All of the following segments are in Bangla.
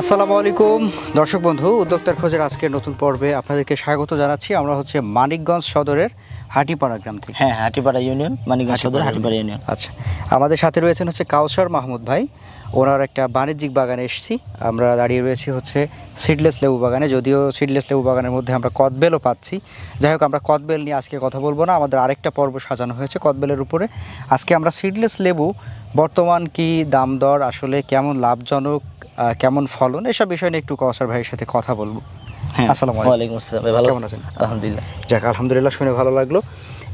আসসালামু আলাইকুম। দর্শক বন্ধু উদ্যোক্তার খোঁজের আজকের নতুন পর্বে আপনাদেরকে স্বাগত জানাচ্ছি। আমরা হচ্ছে মানিকগঞ্জ সদরের হাটিপাড়া গ্রাম থেকে। হ্যাঁ হাটিপাড়া ইউনিয়ন মানিকগঞ্জ সদর হাটিপাড়া ইউনিয়ন। আচ্ছা আমাদের সাথে রয়েছেন হচ্ছে কাউসার মাহমুদ ভাই। ওনার একটা বাণিজ্যিক বাগানে এসেছি। আমরা দাঁড়িয়ে রয়েছি হচ্ছে সিডলেস লেবু বাগানে। যদিও সিডলেস লেবু বাগানের মধ্যে আমরা কদবেলও পাচ্ছি। যাই হোক আমরা কদবেল নিয়ে আজকে কথা বলব না। আমাদের আরেকটা পর্ব সাজানো হয়েছে কদবেলের উপরে। আজকে আমরা সিডলেস লেবু বর্তমান কি দাম দর আসলে কেমন লাভজনক কেমন ফলন এসব বিষয় নিয়ে একটু কসার ভাইয়ের সাথে কথা বলব। হ্যাঁ আসসালামু আলাইকুম। আসসালাম ভালো কেমন আছেন? আলহামদুলিল্লাহ। যাক আলহামদুলিল্লাহ শুনে ভালো লাগল।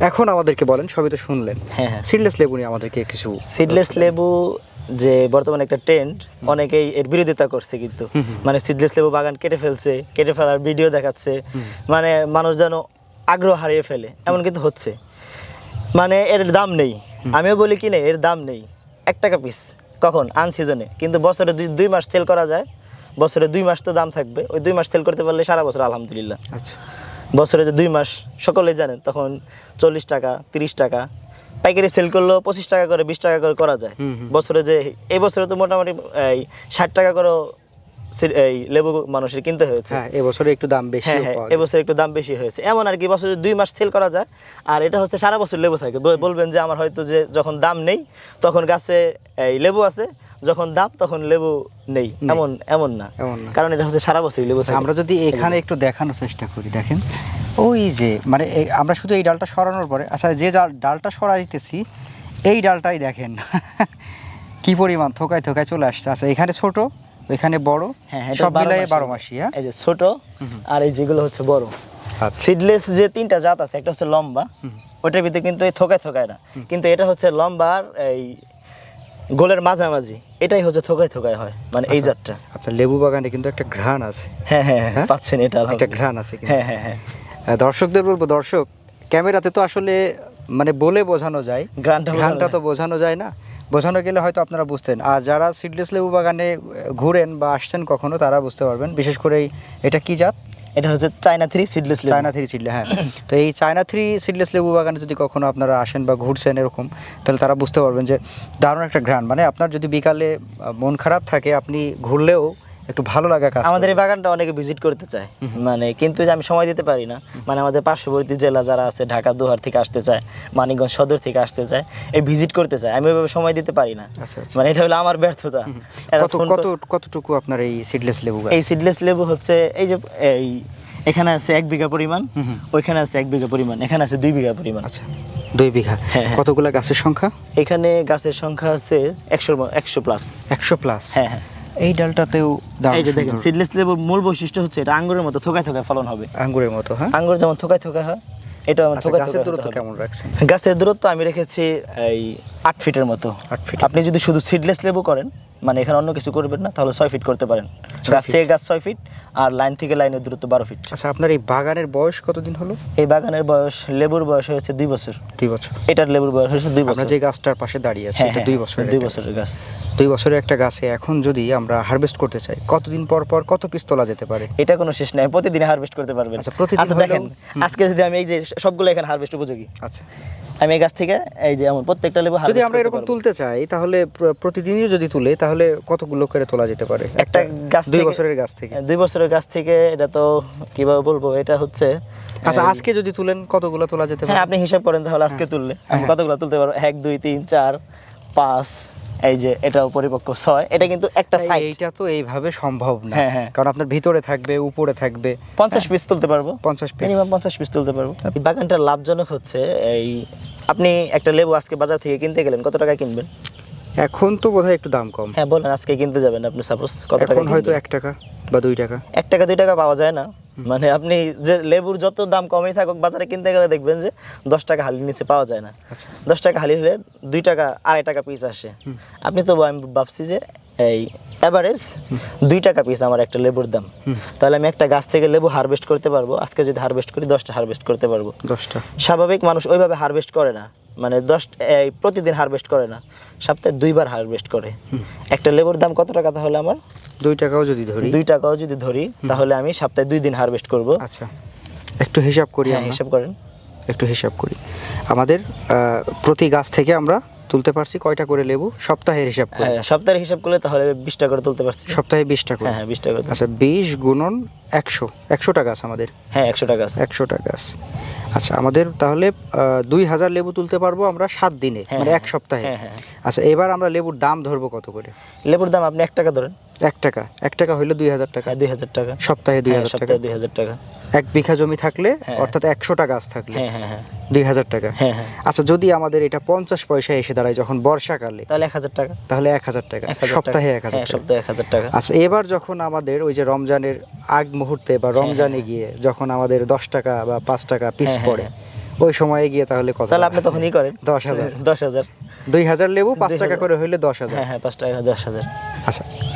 এখন আমাদেরকে বলেন সবই তো শুনলেন। হ্যাঁ হ্যাঁ। সিডলেস লেবু নিয়ে আমাদেরকে কিছু সিডলেস লেবু যে বর্তমানে একটা ট্রেন্ড অনেকেই এর বিরোধিতা করছে কিন্তু। মানে সিডলেস লেবু বাগান কেটে ফেলছে কেটে ফেলার ভিডিও দেখাচ্ছে। মানে মানুষ যেন আগ্রহ হারিয়ে ফেলে এমন কিন্তু হচ্ছে। মানে এর দাম নেই। আমিও বলি কি নেই এর দাম নেই। এক টাকা পিস কখন? আনসিজনে কিন্তু বছরে দুই দুই মাস সেল করা যায়। বছরে দুই মাস তো দাম থাকবে। ওই দুই মাস সেল করতে পারলে সারা বছর আলহামদুলিল্লাহ। আচ্ছা। বছরে যে দুই মাস সকলে জানেন তখন চল্লিশ টাকা তিরিশ টাকা। পাইকারি সেল করলেও পঁচিশ টাকা করে বিশ টাকা করে করা যায়। বছরে যে এই বছরে তো মোটামুটি এই ষাট টাকা করে এই লেবু মানুষের কিনতে হয়েছে। হ্যাঁ এবছরে একটু দাম বেশি হ্যাঁ হ্যাঁ এবছর একটু দাম বেশি হয়েছে। এমন আর কি বছরে দুই মাস সেল করা যায়। আর এটা হচ্ছে সারা বছর লেবু থাকে। বলবেন যে আমার হয়তো যে যখন দাম নেই তখন গাছে এই লেবু আছে। যখন দাম তখন লেবু নেই। এমন এমন না। এমন না। কারণ এটা হচ্ছে সারা বছরই লেবু থাকে। আমরা যদি এখানে একটু দেখানোর চেষ্টা করি দেখেন। ওই যে মানে আমরা শুধু এই ডালটা সরানোর পরে আচ্ছা যে ডাল- ডালটা সরাইতেছি এই ডালটাই দেখেন। কি পরিমাণ থোকায় থোকায় চলে আসছে। আচ্ছা এখানে ছোট এখানে বড়? হ্যাঁ হ্যাঁ, সব মিলাই বারো মাসি হ্যাঁ? এই যে ছোট আর এই যেগুলো হচ্ছে বড়। আচ্ছা। সিডলেস যে তিনটা জাত আছে একটা হচ্ছে লম্বা ওটার ভিতরে কিন্তু এই থোকায় থোকায় না। কিন্তু এটা হচ্ছে লম্বা আর এই গোলের মাঝামাঝি। এটাই হচ্ছে থোকায় থোকায় হয় মানে এই আচ্ছা। জাতটা। আপনার লেবু বাগানে কিন্তু একটা ঘ্রাণ আছে। হ্যাঁ হ্যাঁ হ্যাঁ? হ্যাঁ? পাচ্ছেন এটা একটা। ঘ্রাণ আছে হ্যাঁ হ্যাঁ হ্যাঁ। দর্শকদের বলব দর্শক ক্যামেরাতে তো আসলে মানে বলে বোঝানো যায় ঘ্রাণটা। তো বোঝানো যায় না। বোঝানো গেলে হয়তো আপনারা বুঝতেন। আর যারা সিডলেস লেবু বাগানে ঘুরেন বা আসছেন কখনো তারা বুঝতে পারবেন। বিশেষ করে এটা কি জাত? এটা হচ্ছে China three seedless China three seedless হ্যাঁ। তো এই চায়না থ্রি সিডলেস লেবু বাগানে যদি কখনো আপনারা আসেন বা ঘুরছেন এরকম তাহলে তারা বুঝতে পারবেন যে দারুণ একটা ঘ্রাণ। মানে আপনার যদি বিকালে মন খারাপ থাকে আপনি ঘুরলেও একটু ভালো লাগা কাজ আমাদের এই বাগানটা অনেকে ভিজিট করতে চায়। মানে কিন্তু আমি সময় দিতে পারি না। মানে আমাদের পার্শ্ববর্তী জেলা যারা আছে ঢাকা দোহার থেকে আসতে চায় মানিকগঞ্জ সদর থেকে আসতে চায় এই ভিজিট করতে চায়। আমি ওইভাবে সময় দিতে পারি না। আচ্ছা আচ্ছা। মানে এটা হলো আমার ব্যর্থতা। কত কতটুকু আপনার এই সিডলেস লেবু এই সিডলেস লেবু হচ্ছে এই যে এই এখানে আছে এক বিঘা পরিমাণ। ওইখানে আছে এক বিঘা পরিমাণ এখানে আছে দুই বিঘা পরিমাণ। আচ্ছা দুই বিঘা। হ্যাঁ, হ্যাঁ। কতগুলো গাছের সংখ্যা? এখানে গাছের সংখ্যা আছে একশো একশো প্লাস একশো প্লাস হ্যাঁ হ্যাঁ। এই ডালটাতেও এই যে দেখেন সিডলেস লেবুর মূল বৈশিষ্ট্য হচ্ছে এটা আঙ্গুরের মতো থোকায় থোকায় ফলন হবে। আঙ্গুরের মতো হ্যাঁ? আঙ্গুর যেমন থোকায় থোকায় হয় এটা আচ্ছা গাছের দূরত্ব কেমন রাখছেন? গাছের দূরত্ব আমি রেখেছি এই আট ফিটের মতো। আট ফিট আপনি যদি শুধু সিডলেস লেবু করেন মানে এখানে অন্য কিছু করবেন না তাহলে ছয় ফিট করতে পারেন। গাছ থেকে গাছ ছয় ফিট আর লাইন থেকে লাইনের দূরত্ব বারো ফিট আচ্ছা আপনার এই বাগানের বয়স কতদিন হলো? এই বাগানের বয়স লেবুর বয়স হয়েছে দুই বছর। দুই বছর। এটার লেবুর বয়স হয়েছে দুই বছর। যে গাছটার পাশে দাঁড়িয়ে আছি হ্যাঁ এটা হ্যাঁ, দুই বছর দুই বছরের গাছ। দুই বছরের একটা গাছে এখন যদি আমরা হারভেস্ট করতে চাই কতদিন পর পর কত পিস তোলা যেতে পারে? এটা কোনো শেষ নাই প্রতিদিন হারভেস্ট করতে পারবেন। আচ্ছা, প্রতিদিন আচ্ছা, দেখেন আজকে যদি আমি এই যে সবগুলো এখানে হারভেস্ট উপযোগী আচ্ছা। আমি এই গাছ থেকে এই যে আমার প্রত্যেকটা লেবু যদি আমরা এরকম তুলতে চাই তাহলে প্রতিদিনই যদি তুলে তাহলে কতগুলো করে তোলা যেতে পারে? একটা গাছ দুই বছরের গাছ থেকে। দুই বছরের গাছ থেকে এটা তো কীভাবে বলব? এটা হচ্ছে আচ্ছা আজকে যদি তুলেন কতগুলো তোলা যেতে হ্যাঁ পারে আপনি হিসাব করেন তাহলে আজকে তুললে। আমি কতগুলো তুলতে পারব এক দুই তিন চার পাঁচ এই যে এটাও পরিপক্ক। ছয় এটা কিন্তু একটা সাইজ এইটা তো এইভাবে সম্ভব না। হ্যাঁ, হ্যাঁ। কারণ আপনার ভিতরে থাকবে উপরে থাকবে। পঞ্চাশ পিস তুলতে পারব? পঞ্চাশ পিস মিনিমাম পঞ্চাশ পিস তুলতে পারব। বাগানটা লাভজনক হচ্ছে এই আপনি একটা লেবু আজকে বাজার থেকে কিনতে গেলেন কত টাকা কিনবেন? এখন তো বোধহয় একটু দাম কম। হ্যাঁ বলেন আজকে কিনতে যাবেন আপনি সাপোজ কত টাকা এখন হয়তো কিনবেন? এক টাকা বা দুই টাকা। এক টাকা দুই টাকা পাওয়া যায় না। মানে আপনি যে লেবুর যত দাম কমই থাকুক বাজারে কিনতে গেলে দেখবেন যে দশ টাকা হালির নিচে পাওয়া যায় না। আচ্ছা। দশ টাকা হালি হলে দুই টাকা আড়াই টাকা পিস আসে। আপনি তো আমি ভাবছি যে এই অ্যাভারেজ দুই টাকা পিস আমার একটা লেবুর দাম। তাহলে আমি একটা গাছ থেকে লেবু হারভেস্ট করতে পারব। আজকে যদি হারভেস্ট করি দশটা হারভেস্ট করতে পারব। দশটা। স্বাভাবিক মানুষ ওইভাবে হারভেস্ট করে না। মানে দশ প্রতিদিন হারভেস্ট করে না সপ্তাহে দুইবার হারভেস্ট করে। একটা লেবুর দাম কত টাকা তাহলে আমার? দুই টাকাও যদি ধরি। দুই টাকাও যদি ধরি তাহলে আমি সপ্তাহে দুই দিন হারভেস্ট করব। আচ্ছা। একটু হিসাব করি হ্যাঁ হিসাব করেন। একটু হিসাব করি। আমাদের প্রতি গাছ থেকে আমরা তুলতে পারছি কয়টা করে লেবু? সপ্তাহের হিসাব করে। হ্যাঁ সপ্তাহের হিসাব করলে তাহলে বিশ টাকা করে তুলতে পারছি। সপ্তাহে বিশটা করে। হ্যাঁ বিশ টাকা করে আচ্ছা বিশ গুণন একশো। একশো টাকা আছে আমাদের। হ্যাঁ একশো টাকা আছে একশো টাকা আছে আচ্ছা আমাদের তাহলে দুই হাজার লেবু তুলতে পারব আমরা সাত দিনে হ্যাঁ, মানে এক সপ্তাহে। হ্যাঁ, হ্যাঁ। আচ্ছা এবার আমরা লেবুর দাম ধরবো কত করে? লেবুর দাম আপনি এক টাকা ধরেন। এক টাকা এক টাকা হইলে দুই হাজার টাকা। দুই হাজার টাকা। সপ্তাহে দুই হ্যাঁ, হাজার টাকা। দুই হাজার টাকা। এক বিঘা জমি থাকলে হ্যাঁ। অর্থাৎ একশোটা গাছ থাকলে। হ্যাঁ দুই হাজার টাকা। আচ্ছা যদি আমাদের এটা পঞ্চাশ পয়সা এসে দাঁড়ায় যখন বর্ষাকালে তাহলে এক হাজার টাকা। তাহলে এক হাজার টাকা। সপ্তাহে এক হাজার সপ্তাহে এক হাজার টাকা। আচ্ছা এবার যখন আমাদের ওই যে রমজানের আগ মুহূর্তে বা রমজানে গিয়ে যখন আমাদের দশ টাকা বা পাঁচ টাকা পিস পড়ে ওই সময়ে গিয়ে তাহলে কত? তাহলে আপনি তখনই করেন। দশ হাজার। দশ হাজার। দুই হাজার লেবু পাঁচ টাকা করে হইলে দশ হাজার। হ্যাঁ পাঁচ টাকা দশ হাজার।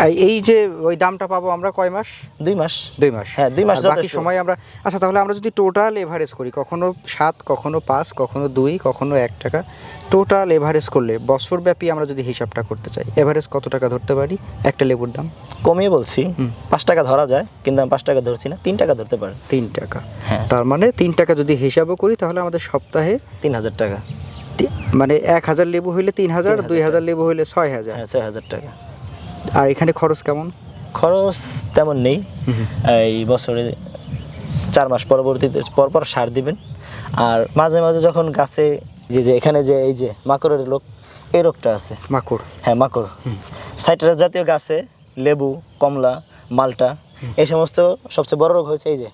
এই- যে ওই দামটা পাবো আমরা কয় মাস? দুই মাস। দুই মাস। হ্যাঁ, দুই মাস বাকি সময় আমরা আচ্ছা তাহলে আমরা যদি টোটাল এভারেজ করি কখনো সাত কখনো পাঁচ কখনো দুই কখনো এক টাকা টোটাল এভারেজ করলে বছরব্যাপী আমরা যদি হিসাবটা করতে চাই এভারেজ কত টাকা ধরতে পারি? একটা লেবুর দাম। কমিয়ে বলছি। পাঁচ টাকা ধরা যায় কিন্তু আমি পাঁচ টাকা ধরছি না তিন টাকা ধরতে পারেন তিন টাকা। হ্যাঁ। তার মানে তিন টাকা যদি হিসাবও করি তাহলে আমাদের সপ্তাহে তিন হাজার টাকা। মানে এক হাজার লেবু হইলে তিন হাজার দুই হাজার লেবু হইলে ছয় হাজার। হ্যাঁ ছয় হাজার টাকা। আর এখানে খরচ কেমন? খরচ তেমন নেই। এই বছরে চার মাস পরবর্তীতে পর পর সার দিবেন। আর মাঝে মাঝে যখন গাছে যে যে এখানে যে এই যে মাকড়ের লোক এই রোগটা আছে। মাকড়। হ্যাঁ মাকড়। সাইট্রাস জাতীয় গাছে লেবু কমলা মালটা এই সমস্ত সবচেয়ে বড় রোগ হয়েছে এই যে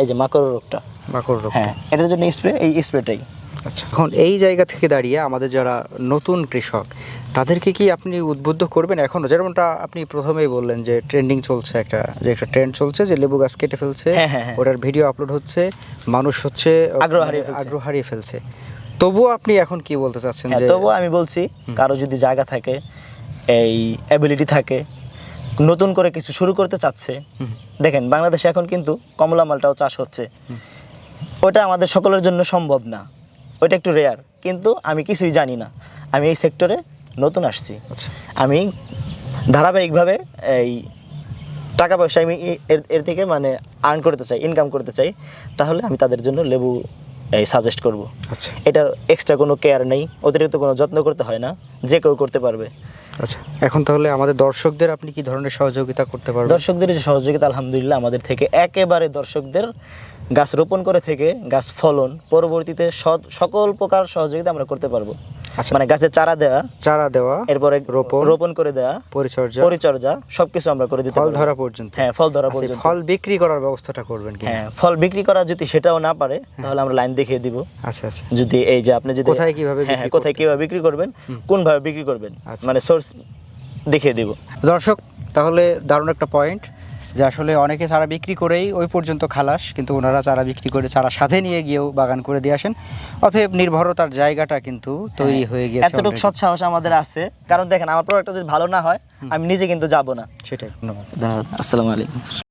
এই যে মাকড় রোগটা। মাকড় রোগ হ্যাঁ এটার জন্য স্প্রে এই স্প্রেটাই। আচ্ছা। এখন এই জায়গা থেকে দাঁড়িয়ে আমাদের যারা নতুন কৃষক তাদেরকে কি আপনি উদ্বুদ্ধ করবেন এখনও যেমনটা আপনি প্রথমেই বললেন যে ট্রেন্ডিং চলছে একটা যে একটা ট্রেন্ড চলছে যে লেবু গাছ কেটে ফেলছে হ্যাঁ, হ্যাঁ, হ্যাঁ। ওটার ভিডিও আপলোড হচ্ছে মানুষ হচ্ছে আগ্রহ হারিয়ে আগ্রহ হারিয়ে ফেলছে। তবুও আপনি এখন কি বলতে চাচ্ছেন যে তবুও আমি বলছি কারও যদি জায়গা থাকে এই অ্যাবিলিটি থাকে নতুন করে কিছু শুরু করতে চাচ্ছে দেখেন বাংলাদেশে এখন কিন্তু কমলা মালটাও চাষ হচ্ছে। ওটা আমাদের সকলের জন্য সম্ভব না। ওটা একটু রেয়ার কিন্তু আমি কিছুই জানি না। আমি এই সেক্টরে নতুন আসছি। আচ্ছা। আমি ধারাবাহিকভাবে এই টাকা পয়সা আমি এর এর থেকে মানে আর্ন করতে চাই ইনকাম করতে চাই তাহলে আমি তাদের জন্য লেবু এই সাজেস্ট করব। আচ্ছা। এটার এক্সট্রা কোনো কেয়ার নেই অতিরিক্ত কোনো যত্ন করতে হয় না যে কেউ করতে পারবে। আচ্ছা এখন তাহলে আমাদের দর্শকদের আপনি কি ধরনের সহযোগিতা করতে পারবেন? দর্শকদের যে সহযোগিতা আলহামদুলিল্লাহ আমাদের থেকে একেবারে দর্শকদের গাছ রোপণ করে থেকে গাছ ফলন পরবর্তীতে সকল প্রকার সহযোগিতা আমরা করতে পারব। আচ্ছা। মানে গাছের চারা দেওয়া চারা দেওয়া এরপরে রোপণ, রোপণ করে দেওয়া পরিচর্যা পরিচর্যা সবকিছু আমরা করে দিতে ফল ধরা পর্যন্ত। হ্যাঁ ফল ধরা আচ্ছা, পর্যন্ত। ফল বিক্রি করার ব্যবস্থাটা করবেন কি হ্যাঁ ফল বিক্রি করা যদি সেটাও না পারে তাহলে আমরা লাইন দেখিয়ে দিব। আচ্ছা আচ্ছা। যদি এই যে আপনি যদি কোথায় কীভাবে হ্যাঁ কোথায় কীভাবে বিক্রি করবেন কোন ভাবে বিক্রি করবেন আচ্ছা। মানে সোর্স দেখিয়ে দিব। দর্শক তাহলে দারুণ একটা পয়েন্ট যে আসলে অনেকে চারা বিক্রি করেই ওই পর্যন্ত খালাস কিন্তু ওনারা চারা বিক্রি করে চারা সাথে নিয়ে গিয়েও বাগান করে দিয়ে আসেন। অতএব নির্ভরতার জায়গাটা কিন্তু তৈরি হয়ে গিয়েছে হ্যাঁ, এতটুকু already। সৎ সাহস আমাদের আছে। কারণ দেখেন আমার প্রোডাক্টটা যদি ভালো না হয় আমি নিজে কিন্তু যাব না। সেটাই। ধন্যবাদ। আসসালামু আলাইকুম।